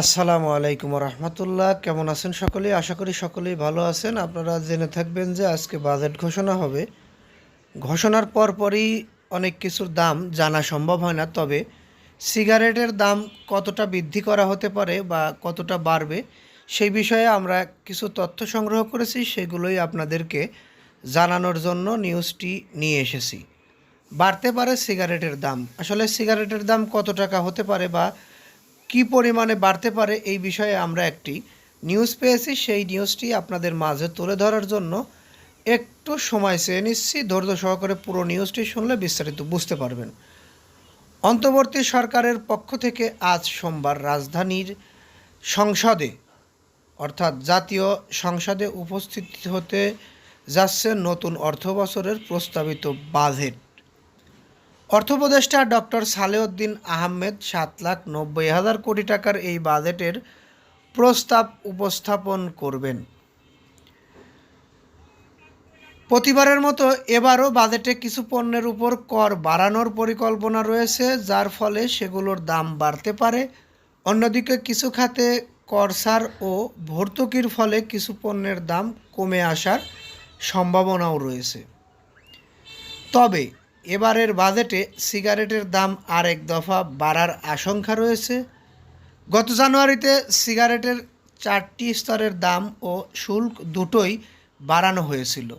আসসালামু আলাইকুম রহমতুল্লাহ কেমন আছেন সকলেই আশা করি সকলেই ভালো আছেন। আপনারা জেনে থাকবেন যে আজকে বাজেট ঘোষণা হবে। ঘোষণার পরপরই অনেক কিছুর দাম জানা সম্ভব হয় না, তবে সিগারেটের দাম কতটা বৃদ্ধি করা হতে পারে বা কতটা বাড়বে, সেই বিষয়ে আমরা কিছু তথ্য সংগ্রহ করেছি, সেগুলোই আপনাদেরকে জানানোর জন্য নিউজটি নিয়ে এসেছি। বাড়তে পারে সিগারেটের দাম। আসলে সিগারেটের দাম কত টাকা হতে পারে বা কি পরিমাণে বাড়তে পারে এই বিষয়ে আমরা একটি নিউজ পেয়েছি। সেই নিউজটি আপনাদের মাঝে তুলে ধরার জন্য একটু সময় চেয়ে নিচ্ছি। ধৈর্য সহকারে পুরো নিউজটি শুনলে বিস্তারিত বুঝতে পারবেন। অন্তর্বর্তী সরকারের পক্ষ থেকে আজ সোমবার রাজধানীর সংসদে, অর্থাৎ জাতীয় সংসদে উপস্থিত হতে যাচ্ছে নতুন অর্থবছরের প্রস্তাবিত বাজেট। অর্থ উপদেষ্টা ডক্টর সালেউদ্দিন আহমেদ সাত লাখ নব্বই হাজার কোটি টাকার এই বাজেটের প্রস্তাব উপস্থাপন করবেন। প্রতিবারের মতো এবারও বাজেটে কিছু পণ্যের উপর কর বাড়ানোর পরিকল্পনা রয়েছে, যার ফলে সেগুলোর দাম বাড়তে পারে। অন্যদিকে কিছু খাতে কর ছাড় ও ভর্তুকির ফলে কিছু পণ্যের দাম কমে আসার সম্ভাবনাও রয়েছে। তবে এবারের বাজেটে সিগারেটের দাম আরেক দফা বাড়ার আশঙ্কা রয়েছে। গত জানুয়ারিতে সিগারেটের চারটি স্তরের দাম ও শুল্ক দুটোই বাড়ানো হয়েছিল।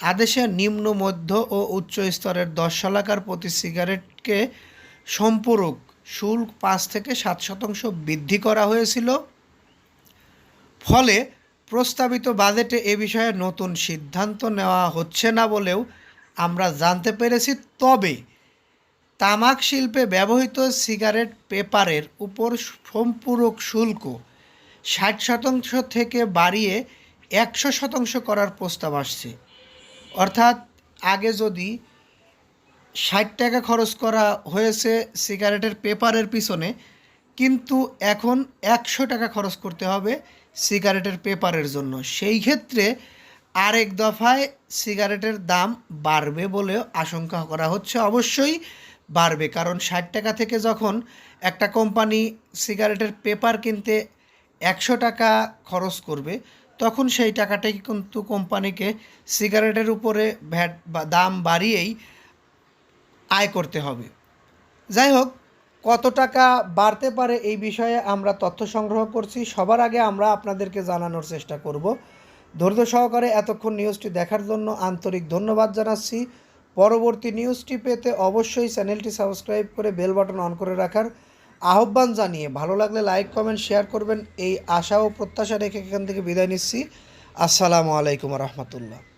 আদেশে নিম্ন, মধ্য ও উচ্চ স্তরের দশ শলাকার প্রতি সিগারেটকে সম্পূরক শুল্ক পাঁচ থেকে সাত শতাংশ বৃদ্ধি করা হয়েছিল। ফলে প্রস্তাবিত বাজেটে এ বিষয়ে নতুন সিদ্ধান্ত নেওয়া হচ্ছে না বলেও আমরা জানতে পেরেছি তবে তামাক শিল্পে ব্যবহৃত সিগারেট পেপারের উপর সম্পূরক শুল্ক ষাট শতাংশ থেকে বাড়িয়ে একশো শতাংশ করার প্রস্তাব আসছে। অর্থাৎ আগে যদি ষাট টাকা খরচ করা হয়েছে সিগারেটের পেপারের পিছনে, কিন্তু এখন একশো টাকা খরচ করতে হবে সিগারেটের পেপারের জন্য। সেই ক্ষেত্রে আরেক দফায় সিগারেটের দাম বাড়বে বলেও আশঙ্কা করা হচ্ছে। অবশ্যই বাড়বে, কারণ ষাট টাকা থেকে যখন একটা কোম্পানি সিগারেটের পেপার কিনতে একশো টাকা খরচ করবে, তখন সেই টাকাটাই কিন্তু কোম্পানিকে সিগারেটের উপরে ভ্যাট বা দাম বাড়িয়েই আয় করতে হবে। যাই হোক, কত টাকা বাড়তে পারে এই বিষয়ে আমরা তথ্য সংগ্রহ করছি। সবার আগে আমরা আপনাদেরকে জানানোর চেষ্টা করব। ধৈর্য সহকারে এতক্ষণ নিউজটি দেখার জন্য আন্তরিক ধন্যবাদ জানাচ্ছি। পরবর্তী নিউজটি পেতে অবশ্যই চ্যানেলটি সাবস্ক্রাইব করে বেল বাটন অন করে রাখার আহ্বান জানিয়ে ভালো লাগলে লাইক কমেন্ট শেয়ার করবেন। এই আশা ও প্রত্যাশা রেখে এখান থেকে বিদায় নিচ্ছি। আসসালামু আলাইকুম রহমতুল্লাহ।